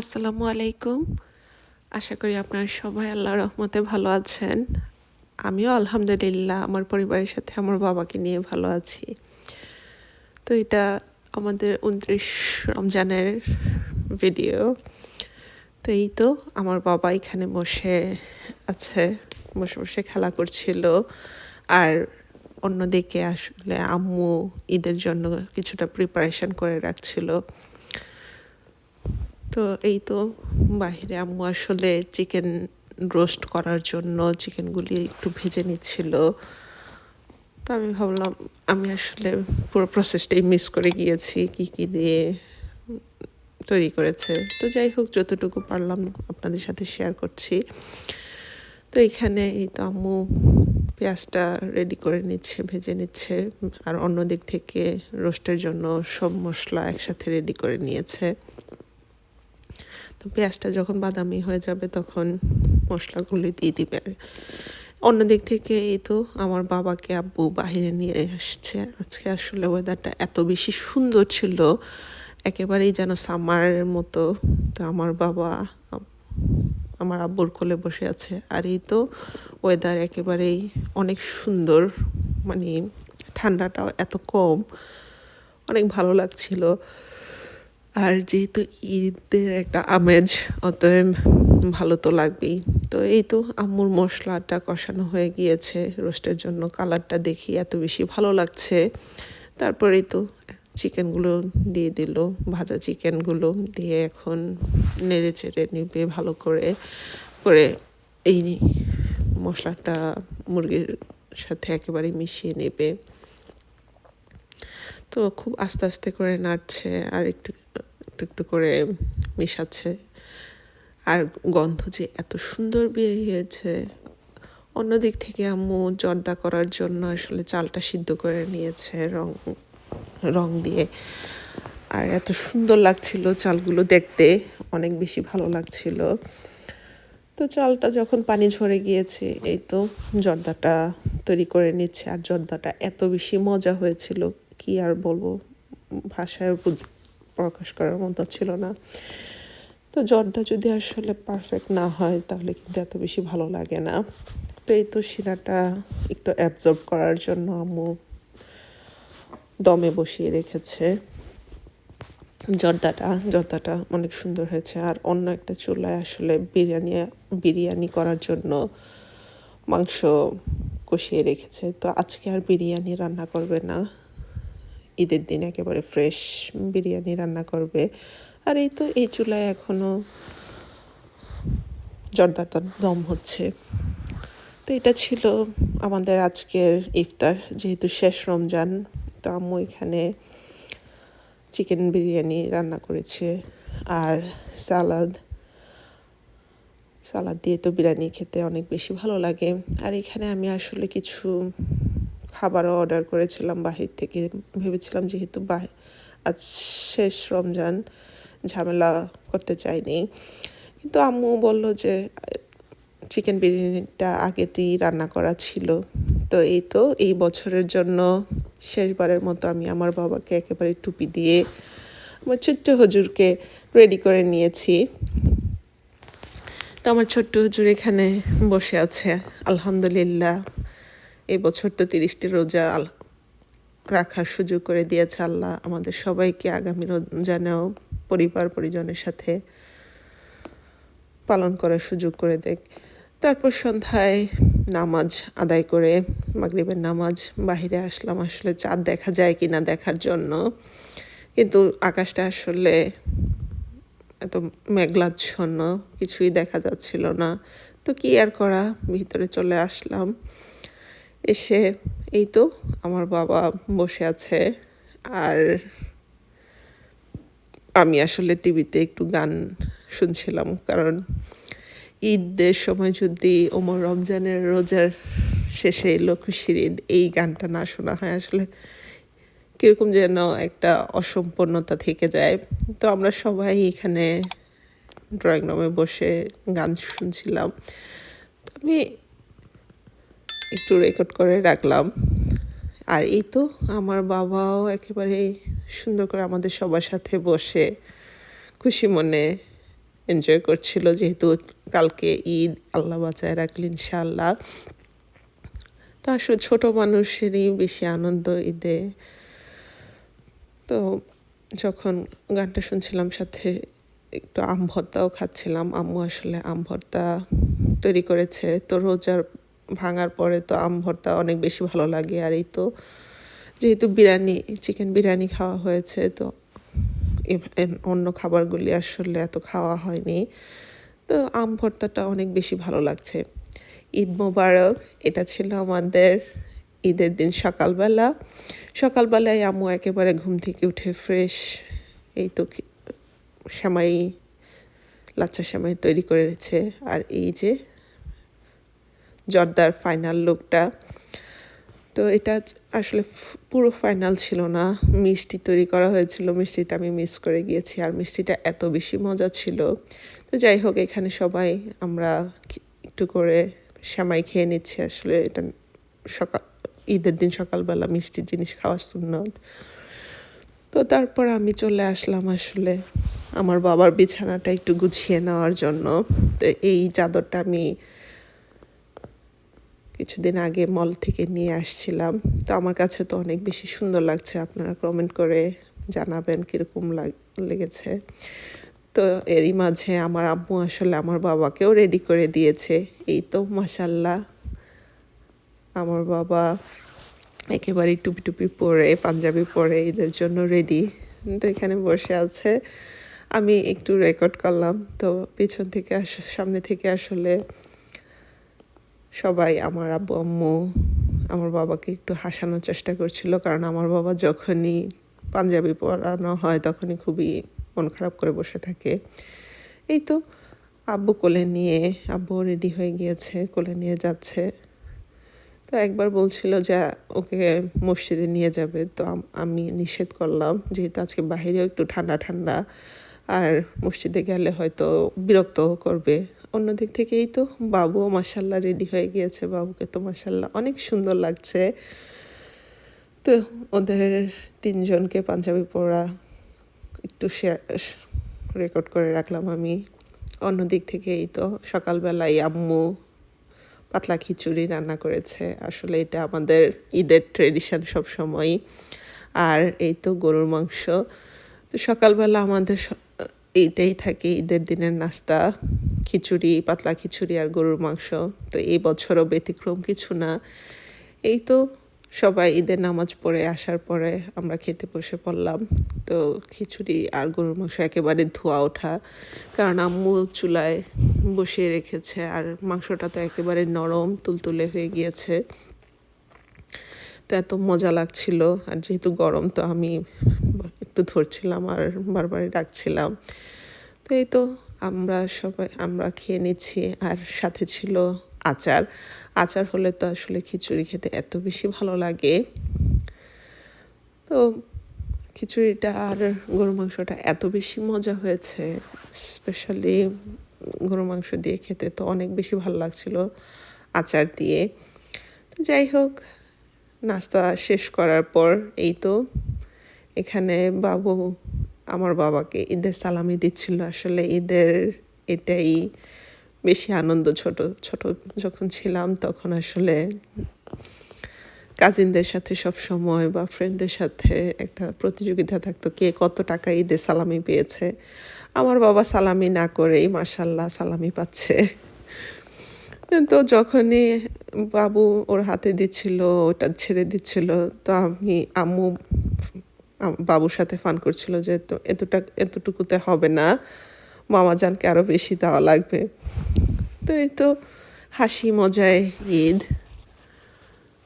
আসসালামু আলাইকুম। আশা করি আপনারা সবাই আল্লাহ রহমতে ভালো আছেন। আমিও আলহামদুলিল্লাহ, আমার পরিবারের সাথে আমার বাবাকে নিয়ে ভালো আছি। তো এটা আমাদের উনত্রিশ রমজানের ভিডিও। তো এই তো, আমার বাবা এখানে বসে আছে, বসে বসে খেলা করছিল। আর অন্যদিকে আসলে আম্মু ঈদের জন্য কিছুটা প্রিপারেশন করে রাখছিল। তো এই তো বাহিরে আম্মু আসলে চিকেন রোস্ট করার জন্য চিকেনগুলি একটু ভেজে নিচ্ছিল। তো আমি ভাবলাম, আমি আসলে পুরো প্রসেসটাই মিস করে গিয়েছি, কি কি দিয়ে তৈরি করেছে। তো যাই হোক, যতটুকু পারলাম আপনাদের সাথে শেয়ার করছি। তো এখানে এই তো আম্মু পেঁয়াজটা রেডি করে নিচ্ছে, ভেজে নিচ্ছে, আর অন্য দিক থেকে রোস্টের জন্য সব মশলা একসাথে রেডি করে নিয়েছে। তো পেঁয়াজটা যখন বাদামি হয়ে যাবে তখন মশলাগুলি দিয়ে দিবে। অন্যদিক থেকে এই তো আমার বাবাকে আব্বু বাহিরে নিয়ে আসছে। আজকে আসলে ওয়েদারটা এত বেশি সুন্দর ছিল, একেবারেই যেন সামারের মতো। তো আমার বাবা, আমার আব্বুর কোলে বসে আছে। আর এই তো ওয়েদার একেবারেই অনেক সুন্দর মানে ঠান্ডাটাও এত কম, অনেক ভালো লাগছিল। আর যেহেতু ঈদের একটা আমেজ, অতএব ভালো তো লাগবেই। তো এই তো আম্মুর মশলাটা কষানো হয়ে গিয়েছে, রোস্টের জন্য কালারটা দেখি এত বেশি ভালো লাগছে। তারপরেই তো চিকেনগুলো দিয়ে দিল, ভাজা চিকেনগুলো দিয়ে এখন নেড়ে চেড়ে নিবে ভালো করে। করে এই মশলাটা মুরগির সাথে একেবারে মিশিয়ে নেবে। তো খুব আস্তে আস্তে করে নাড়ছে, আর একটু একটু একটু করে মেশাচ্ছে। আর গন্ধ যে এত সুন্দর বেরিয়েছে অন্যদিক থেকে আম্মু জর্দা করার জন্য আসলে চালটা সিদ্ধ করে নিয়েছে রং রং দিয়ে। আর এত সুন্দর লাগছিল চালগুলো দেখতে। অনেক বেশি ভালো লাগছিল। তো চালটা যখন পানি ঝরে গিয়েছে, এই তো জর্দাটা তৈরি করে নিচ্ছে। আর জর্দাটা এত বেশি মজা হয়েছিল, কি আর বলব? ভাষায় প্রকাশ করার মতো ছিল না। তো জর্দা যদি আসলে পারফেক্ট না হয়, তাহলে কিন্তু এত বেশি ভালো লাগে না। তো এই তো শিরাটা একটু অ্যাবজর্ব করার জন্য আম্মু দমে বসিয়ে রেখেছে। জর্দাটা জর্দাটা অনেক সুন্দর হয়েছে। আর অন্য একটা চুলায় আসলে বিরিয়ানি বিরিয়ানি করার জন্য মাংস কষিয়ে রেখেছে। তো আজকে আর বিরিয়ানি রান্না করবে না। ঈদের দিন একেবারে ফ্রেশ বিরিয়ানি রান্না করবে। আর এই তো এই চুলায় এখনও জর্দাটার দম হচ্ছে। তো এটা ছিল আমাদের আজকের ইফতার, যেহেতু শেষ রমজান, তো আম্মু এখানে চিকেন বিরিয়ানি রান্না করেছে আর সালাদ সালাদ দিয়ে তো বিরিয়ানি খেতে অনেক বেশি ভালো লাগে। আর এখানে আমি আসলে কিছু খাবারও অর্ডার করেছিলাম বাহির থেকে। ভেবেছিলাম যেহেতু আজ শেষ রমজান, ঝামেলা করতে চাইনি। কিন্তু আম্মু বলল যে, চিকেন বিরিয়ানিটা আগে আগেতেই রান্না করা ছিল। তো এই তো, এই বছরের জন্য শেষবারের মতো আমি আমার বাবাকে একেবারে টুপি দিয়ে আমার ছোট্ট হজুরকে রেডি করে নিয়েছি। তো আমার ছোট্ট হুজুর এখানে বসে আছে। আলহামদুলিল্লাহ। এই বছর তো তিরিশটি রোজা রাখার সুযোগ করে দিয়েছে আল্লাহ। আমাদের সবাইকে আগামী রমজানেও পরিবার পরিজনের সাথে পালন করার সুযোগ করে দেখ। তারপর সন্ধ্যায় নামাজ আদায় করে মাগরিবের নামাজ বাহিরে আসলাম। আসলে চাঁদ দেখা যায় কি না দেখার জন্য। কিন্তু আকাশটা আসলে এত মেঘলাচ্ছন্ন, কিছুই দেখা যাচ্ছিল না। তো কি আর করা? ভিতরে চলে আসলাম। এসে এই তো আমার বাবা বসে আছে আর আমি আসলে টিভিতে একটু গান শুনছিলাম, কারণ ঈদের সময় যদি ওমর রমজানের রোজার শেষে খুশির ঈদ এই গানটা না শোনা হয় আসলে কীরকম যেন একটা অসম্পূর্ণতা থেকে যায়। তো আমরা সবাই এখানে ড্রয়িং রুমে বসে গান শুনছিলাম। আমি একটু রেকর্ড করে রাখলাম। আর এই তো আমার বাবাও একেবারে সুন্দর করে আমাদের সবার সাথে বসে খুশি মনে এনজয় করছিল, যেহেতু কালকে ঈদ, আল্লাহ বাঁচায় রাখলে ইনশাআল্লাহ। তো আসলে ছোটো মানুষেরই বেশি আনন্দ ঈদে। তো যখন গানটা শুনছিলাম, সাথে একটু আম ভর্তাও খাচ্ছিলাম। আম্মু আসলে আম ভর্তা তৈরি করেছে। তো রোজার ভাঙার পরে তো আম ভর্তা অনেক বেশি ভালো লাগে। আর এই তো যেহেতু বিরিয়ানি চিকেন বিরিয়ানি খাওয়া হয়েছে, তো অন্য খাবারগুলি আসলে এত খাওয়া হয়নি। তো আম ভর্তাটা অনেক বেশি ভালো লাগছে। ঈদ মোবারক, এটা ছিল আমাদের ঈদের দিন সকালবেলা। সকালবেলায় আম্মু একেবারে ঘুম থেকে উঠে ফ্রেশ এই তো শ্যামাই লাচ্চা শ্যামাই তৈরি করেছে। আর এই যে জর্দার ফাইনাল লুকটা। তো এটা আসলে পুরো ফাইনাল ছিল না। মিষ্টি তৈরি করা হয়েছিল। মিষ্টিটা আমি মিস করে গিয়েছি। আর মিষ্টিটা এত বেশি মজা ছিল। তো যাই হোক, এখানে সবাই আমরা একটু করে শ্যামাই খেয়ে নিচ্ছি। আসলে এটা সকাল, ঈদের দিন সকালবেলা মিষ্টি জিনিস খাওয়ার সুন্নত। তো তারপর আমি চলে আসলাম আসলে আমার বাবার বিছানাটা একটু গুছিয়ে নেওয়ার জন্য। তো এই চাদরটা আমি কিছুদিন আগে মল থেকে নিয়ে আসছিলাম। তো আমার কাছে তো অনেক বেশি সুন্দর লাগছে। আপনারা কমেন্ট করে জানাবেন কীরকম লেগেছে। তো এরই মাঝে আমার আম্মু আসলে আমার বাবাকেও রেডি করে দিয়েছে। এই তো মাসাল্লাহ আমার বাবা একেবারে টুপি টুপি পরে, পাঞ্জাবি পরে এদের জন্য রেডি তো এখানে বসে আছে। আমি একটু রেকর্ড করলাম। তো পিছন থেকে সামনে থেকে আসলে সবাই আমার আব্বু, আম্মু, আমার বাবাকে একটু হাসানোর চেষ্টা করছিল। কারণ আমার বাবা যখনই পাঞ্জাবি পরানো হয়, তখনই খুবই মন খারাপ করে বসে থাকে। এই তো আব্বু কোলে নিয়ে, আব্বু রেডি হয়ে গিয়েছে, কোলে নিয়ে যাচ্ছে। তো একবার বলছিল যে, ওকে মসজিদে নিয়ে যাবে। তো আমি নিষেধ করলাম, যেহেতু আজকে বাহিরেও একটু ঠান্ডা ঠান্ডা। আর মসজিদে গেলে হয়তো বিরক্ত করবে। অন্যদিক থেকেই তো বাবুও মাসাল্লাহ রেডি হয়ে গিয়েছে। বাবুকে তো মাসাল্লাহ অনেক সুন্দর লাগছে। তো ওদের তিনজনকে পাঞ্জাবি পরা একটু রেকর্ড করে রাখলাম আমি। অন্য দিক থেকে এই তো সকালবেলায় আম্মু পাতলা খিচুড়ি রান্না করেছে। আসলে এটা আমাদের ঈদের ট্রেডিশন সবসময়ই আর এই তো গরুর মাংস। তো সকালবেলা আমাদের এইটাই থাকে ঈদের দিনের নাস্তা, খিচুড়ি, পাতলা খিচুড়ি আর গরুর মাংস। তো এই বছরও ব্যতিক্রম কিছু না। এই তো সবাই ঈদের নামাজ পড়ে আসার পরে আমরা খেতে বসে পড়লাম। তো খিচুড়ি আর গরুর মাংস একেবারে ধোয়া ওঠা, কারণ আম্মু চুলায় বসিয়ে রেখেছে আর মাংসটা তো একেবারে নরম তুলতুলে হয়ে গিয়েছে। তো এত মজা লাগছিল আর যেহেতু গরম, তো আমি একটু ধরছিলাম আর বারবারই ডাকছিলাম। তো এই তো আমরা সবাই, আমরা খেয়ে নিচ্ছি আর সাথে ছিল আচার। আচার হলে তো আসলে খিচুড়ি খেতে এত বেশি ভালো লাগে। তো খিচুড়িটা আর গরু মাংসটা এত বেশি মজা হয়েছে, স্পেশালি গরু মাংস দিয়ে খেতে তো অনেক বেশি ভালো লাগছিল আচার দিয়ে। তো যাই হোক, নাস্তা শেষ করার পর এই তো এখানে বাবু আমার বাবাকে ঈদের সালামি দিচ্ছিল। আসলে ঈদের এটাই বেশি আনন্দ ছোট ছোট যখন ছিলাম তখন আসলে কাজিনদের সাথে সব সময় বা ফ্রেন্ডদের সাথে একটা প্রতিযোগিতা থাকতো কে কত টাকা ঈদে সালামি পেয়েছে। আমার বাবা সালামি না করেই মাসাল্লাহ সালামি পাচ্ছে। তো যখনই বাবু ওর হাতে দিচ্ছিল, ওটা ছেড়ে দিচ্ছিল, তো আমি আম্মু বাবুর সাথে ফান করছিল যে এতটা, এতটুকুতে হবে না, মামা জানকে আরও বেশি দেওয়া লাগবে। তো এই তো হাসি মজায় ঈদ।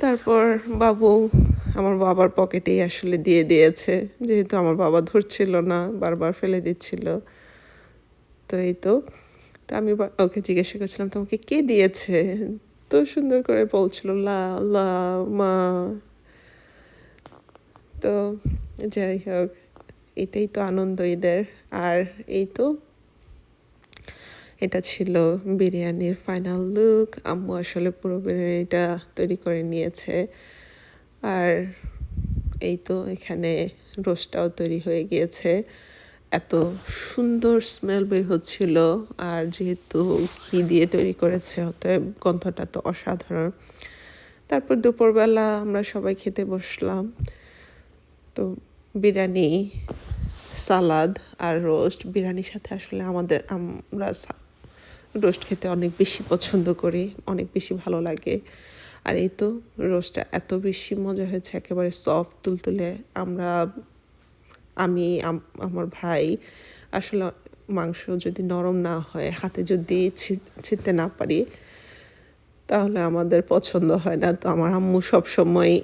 তারপর বাবু আমার বাবার পকেটেই আসলে দিয়ে দিয়েছে, যেহেতু আমার বাবা ধরছিল না, বারবার ফেলে দিচ্ছিল। তো এই তো তো আমি ওকে জিজ্ঞাসা করছিলাম, তোমাকে কে দিয়েছে? তো সুন্দর করে বলছিল, লা লা, মা। তো যাই হোক, এটাই তো আনন্দ ঈদের। আর এই তো এটা ছিল বিরিয়ানির ফাইনাল লুক আম্মু আসলে পুরো বিরিয়ানিটা তৈরি করে নিয়েছে। আর এই তো এখানে রোস্টটাও তৈরি হয়ে গিয়েছে। এত সুন্দর স্মেল বের হচ্ছিল। আর যেহেতু ঘি দিয়ে তৈরি করেছে, অতএব গন্ধটা তো অসাধারণ। তারপর দুপুরবেলা আমরা সবাই খেতে বসলাম। তো বিরিয়ানি, সালাদ আর রোস্ট। বিরিয়ানির সাথে আসলে আমাদের, আমরা রোস্ট খেতে অনেক বেশি পছন্দ করি, অনেক বেশি ভালো লাগে। আর এই তো রোস্টটা এত বেশি মজা হয়েছে, একেবারে সফট তুলতুলে আমরা, আমি আমার ভাই আসলে মাংস যদি নরম না হয়, হাতে যদি ছিঁড়তে না পারি, তাহলে আমাদের পছন্দ হয় না। তো আমার আম্মু সবসময়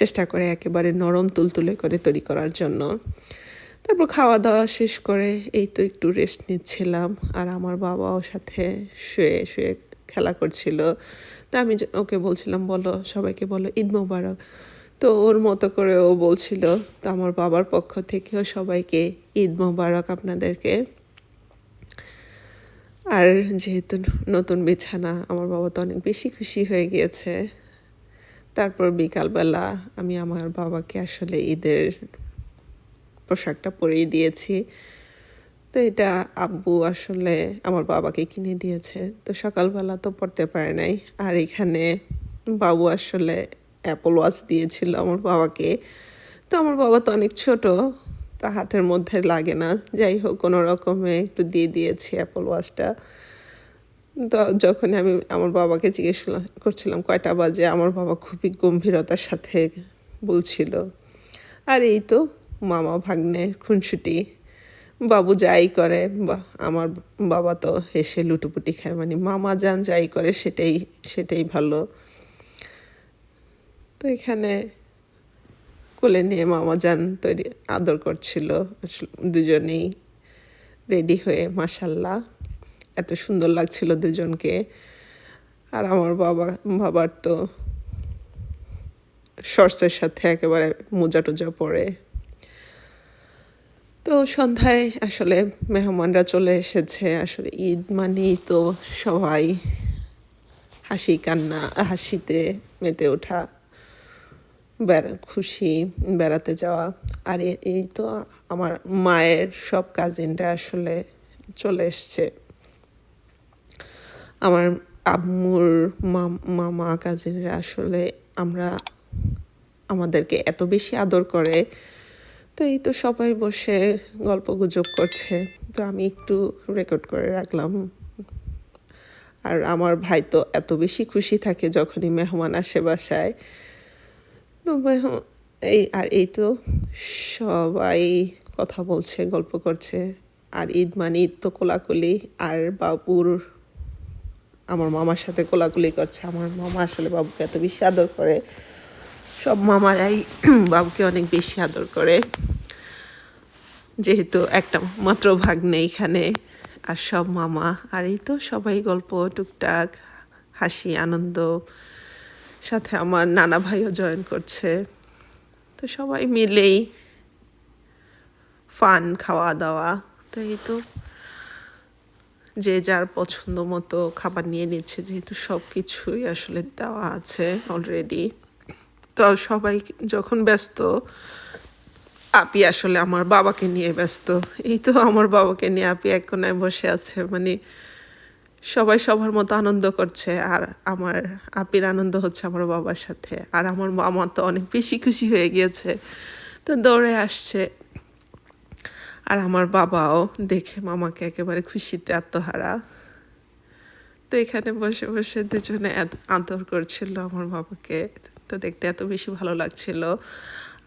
চেষ্টা করে একেবারে নরম তুলতুলে করে তৈরি করার জন্য। তারপর খাওয়া দাওয়া শেষ করে এই তো একটু রেস্ট নিচ্ছিলাম আর আমার বাবাও সাথে শুয়ে শুয়ে খেলা করছিল। তা আমি ওকে বলছিলাম, বলো, সবাইকে বলো, ঈদ মোবারক। তো ওর মতো করে ও বলছিল। তো আমার বাবার পক্ষ থেকেও সবাইকে ঈদ মোবারক আপনাদেরকে। আর যেহেতু নতুন বিছানা, আমার বাবা তো অনেক বেশি খুশি হয়ে গিয়েছে। তারপর বিকালবেলা আমি আমার বাবাকে আসলে ঈদের পোশাকটা পরিয়ে দিয়েছি। তো এটা আব্বু আসলে আমার বাবাকে কিনে দিয়েছে। তো সকালবেলা তো পড়তে পারে নাই। আর এখানে বাবু আসলে অ্যাপল ওয়াচ দিয়েছিল আমার বাবাকে। তো আমার বাবা তো অনেক ছোট, তা হাতের মধ্যে লাগে না। যাই হোক, কোনো রকমে একটু দিয়ে দিয়েছি অ্যাপল ওয়াচটা তো যখন আমি আমার বাবাকে জিজ্ঞেস করছিলাম কয়টা বাজে, আমার বাবা খুবই গম্ভীরতার সাথে বলছিল, আর এই তো মামা ভাগ্নে, খুনসুটি, বাবু যাই করে, বা আমার বাবা তো হেসে লুটুপুটি খায় মানে মামা যান যাই করে সেটাই সেটাই ভালো। তো এখানে কোলে নিয়ে মামা যান তৈরি, আদর করছিল দুজনেই রেডি হয়ে মাসাল্লাহ এত সুন্দর লাগছিল দুজনকে। আর আমার বাবা, বাবার তো শর্টসের সাথে একেবারে মোজা টোজা পরে। তো সন্ধ্যায় আসলে মেহমানরা চলে এসেছে, আসলে ঈদ মানেই তো সবাই হাসি কান্না, হাসিতে মেতে ওঠা বেড়া খুশি, বেড়াতে যাওয়া। আর এই তো আমার মায়ের সব কাজিনরা আসলে চলে এসছে। আমার আম্মুর মামা কাজিনরা আসলে আমরা আমাদেরকে এত বেশি আদর করে। তো এই তো সবাই বসে গল্প গুজব করছে। তো আমি একটু রেকর্ড করে রাখলাম। আর আমার ভাই তো এত বেশি খুশি থাকে যখনই মেহমান আসে বাসায়। তো এই, আর এই তো সবাই কথা বলছে, গল্প করছে। আর ঈদ মানে ঈদ তো কোলাকুলি। আর বাবুর আমার মামার সাথে কোলাকুলি করছে। আমার মামা আসলে বাবুকে এত বেশি আদর করে। সব মামারাই বাবুকে অনেক বেশি আদর করে। যেহেতু একটা মাত্র ভাগ নেই এখানে আর সব মামা। আর এই তো সবাই গল্প, টুকটাক, হাসি, আনন্দ। সাথে আমার নানা ভাইও জয়েন করছে। তো সবাই মিলেই ফান খাওয়া দাওয়া তো এই তো যে যার পছন্দ মতো খাবার নিয়ে নিচ্ছে, যেহেতু সব কিছুই আসলে দেওয়া আছে অলরেডি তো সবাই যখন ব্যস্ত, আপি আসলে আমার বাবাকে নিয়ে ব্যস্ত। এই তো আমার বাবাকে নিয়ে আপি এক কোনায় বসে আছে মানে সবাই সবার মতো আনন্দ করছে। আর আমার আপির আনন্দ হচ্ছে আমার বাবার সাথে। আর আমার মামা তো অনেক বেশি খুশি হয়ে গিয়েছে। তো দৌড়ে আসছে। আর আমার বাবাও দেখে মামাকে একেবারে খুশিতে আত্মহারা। তো এখানে বসে বসে দুজনে আদর করছিল আমার বাবাকে। তো দেখতে এত বেশি ভালো লাগছিল।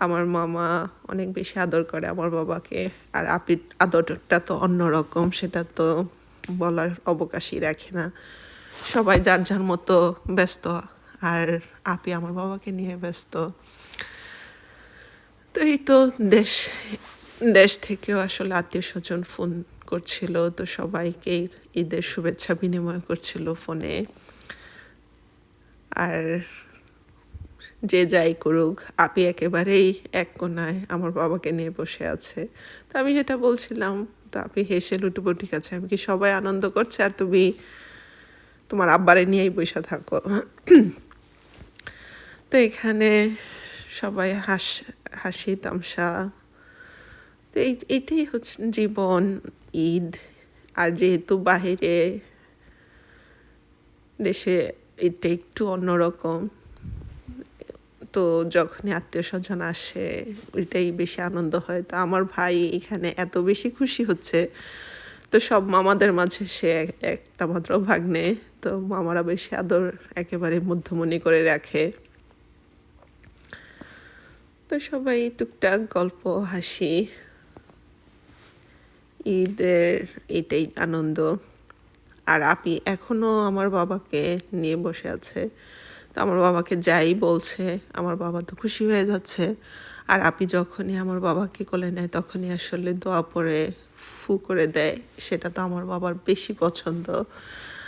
আমার মামা অনেক বেশি আদর করে আমার বাবাকে। আর আপির আদরটা তো অন্যরকম, সেটা তো বলার অবকাশই রাখে না। সবাই যার যার মতো ব্যস্ত, আর আপি আমার বাবাকে নিয়ে ব্যস্ত। তো এই তো দেশ দেশ থেকেও আসলে আত্মীয় স্বজন ফোন করছিল, তো সবাইকে ঈদের শুভেচ্ছা বিনিময় করছিল ফোনে। আর যে যাই করুক, আপি একেবারেই এক কোনায় আমার বাবাকে নিয়ে বসে আছে। তো আমি যেটা বলছিলাম, তো আপি হেসে ঠিক আছে আমি কি সবাই আনন্দ করছে? আর তুমি তোমার আব্বারে নিয়েই বসে থাকো। তো এখানে সবাই হাস, হাসি, তামসা তো এই এটাই হচ্ছে জীবন, ঈদ, আর যেহেতু বাহিরে দেশে এটা একটু অন্যরকম, তো যখনই আত্মীয় স্বজন আসে ওইটাই বেশি আনন্দ হয়। তো আমার ভাই এখানে এত বেশি খুশি হচ্ছে, তো সব মামাদের মাঝে সে এক- একটা মাত্র ভাগ্নে তো মামারা বেশি আদর একেবারে মধ্যমণি করে রাখে। তো সবাই টুকটাক গল্প, হাসি ঈদের এটাই আনন্দ। আর আপি এখনও আমার বাবাকে নিয়ে বসে আছে। তো আমার বাবাকে যাই বলছে, আমার বাবা তো খুশি হয়ে যাচ্ছে। আর আপি যখনই আমার বাবাকে কোলে নেয়, তখনই আসলে দোয়া পরে ফু করে দেয়। সেটা তো আমার বাবার বেশি পছন্দ।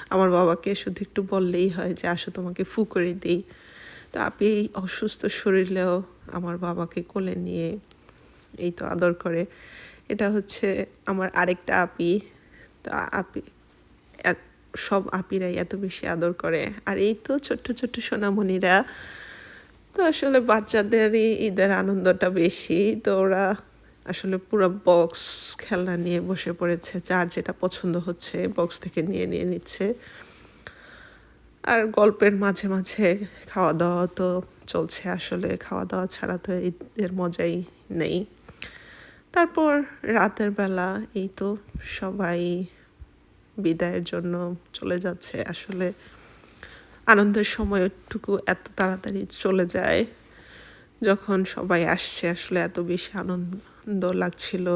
আমার বাবাকে শুধু একটু বললেই হয় যে, আসো তোমাকে ফু করে দিই। তো আপি এই অসুস্থ শরীরেও আমার বাবাকে কোলে নিয়ে এই তো আদর করে। এটা হচ্ছে আমার আরেকটা আপি। তো আপি সব আপিরাই এত বেশি আদর করে। আর এই তো ছোট্ট ছোট্ট সোনামণিরা। তো আসলে বাচ্চাদেরই ঈদের আনন্দটা বেশি। তো ওরা আসলে পুরো বক্স খেলনা নিয়ে বসে পড়েছে। যার যেটা পছন্দ হচ্ছে বক্স থেকে নিয়ে নিয়ে নিচ্ছে। আর গল্পের মাঝে মাঝে খাওয়া দাওয়া তো চলছে। আসলে খাওয়া দাওয়া ছাড়া তো ঈদের মজাই নেই। তারপর রাতের বেলা এই তো সবাই বিদায়ের জন্য চলে যাচ্ছে। আসলে আনন্দের সময়টুকু এত তাড়াতাড়ি চলে যায় যখন সবাই আসছে। আসলে এত বেশি আনন্দ লাগছিল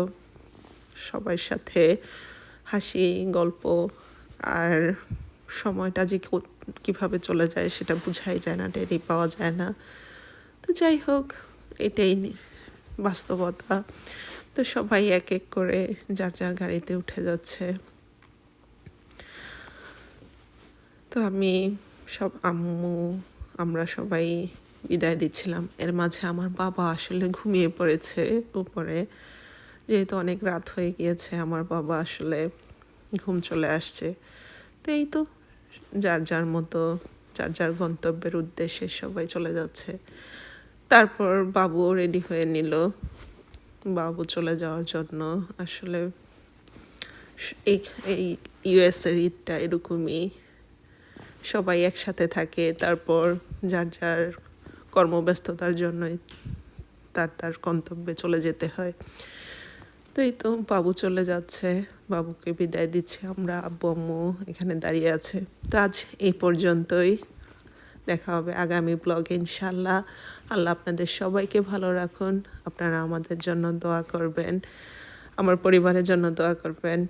সবার সাথে। হাসি, গল্প আর সময়টা যে কীভাবে চলে যায় সেটা বোঝাই যায় না টেরি পাওয়া যায় না। তো যাই হোক, এটাই বাস্তবতা। তো সবাই এক এক করে যার যার গাড়িতে উঠে যাচ্ছে। তো আমি সব আম্মু, আমরা সবাই বিদায় দিচ্ছিলাম। এর মাঝে আমার বাবা আসলে ঘুমিয়ে পড়েছে উপরে। যেহেতু অনেক রাত হয়ে গিয়েছে, আমার বাবা আসলে ঘুম চলে আসছে। তো এই তো যার যার মতো, যার যার গন্তব্যের উদ্দেশ্যে সবাই চলে যাচ্ছে। তারপর বাবু রেডি হয়ে নিল। বাবু চলে যাওয়ার জন্য। আসলে এই এই ইউএসের ঈদটা এরকমই। সবাই একসাথে থাকে, তারপর যার যার কর্মব্যস্ততার জন্য তার তার গন্তব্যে চলে যেতে হয়। তো এই তো বাবু চলে যাচ্ছে, বাবুকে বিদায় দিচ্ছে আমরা, আব্বু, আম্মু এখানে দাঁড়িয়ে আছে। তো আজ এই পর্যন্তই। দেখা হবে আগামী ব্লগে ইনশাল্লাহ। আল্লাহ আপনাদের সবাইকে ভালো রাখুন। আপনারা আমাদের জন্য দোয়া করবেন। আমার পরিবারের জন্য দোয়া করবেন।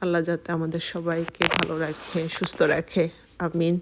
আল্লাহ যাতে আমাদের সবাইকে ভালো রাখে, সুস্থ রাখে। আমিন।